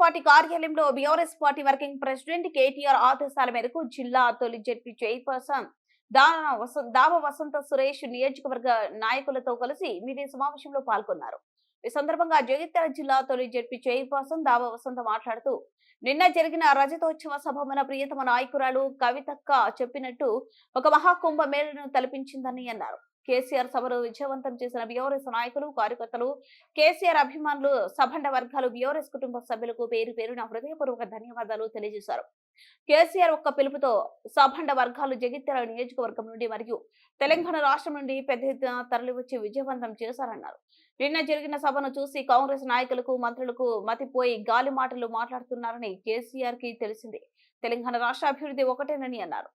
Party కార్యాలయంలో BRS party working president KTR ఆదేశాల మేరకు జిల్లా తొలి జడ్పీ చైర్పర్సన్ దావ వసంత సురేష్ నియోజకవర్గ నాయకులతో కలిసి మీడియా సమావేశంలో పాల్గొన్నారు. ఈ సందర్భంగా జగిత్యాల జిల్లా తొలి జడ్పీ చైర్పర్సన్ దావ వసంత మాట్లాడుతూ నిన్న జరిగిన రజతోత్సవ సభ మన ప్రియతమ నాయకురాలు కవితక్క చెప్పినట్టు ఒక మహాకుంభ మేళను తలపించిందని అన్నారు. కేసీఆర్ సభను విజయవంతం చేసిన బీఆర్ఎస్ నాయకులు కార్యకర్తలు కేసీఆర్ అభిమానులు సభండ వర్గాలు బీఆర్ఎస్ కుటుంబ సభ్యులకు పేరు పేరున హృదయపూర్వక ధన్యవాదాలు తెలియజేశారు. కేసీఆర్ ఒక్క పిలుపుతో సభండ వర్గాలు జగిత్యాల నియోజకవర్గం నుండి మరియు తెలంగాణ రాష్ట్రం నుండి పెద్ద ఎత్తున తరలివచ్చి విజయవంతం చేశారన్నారు. నిన్న జరిగిన సభను చూసి కాంగ్రెస్ నాయకులకు మంత్రులకు మతిపోయి గాలి మాటలు మాట్లాడుతున్నారని కేసీఆర్కి తెలిసింది. తెలంగాణ రాష్ట్ర అభివృద్ధి ఒకటేనని అన్నారు.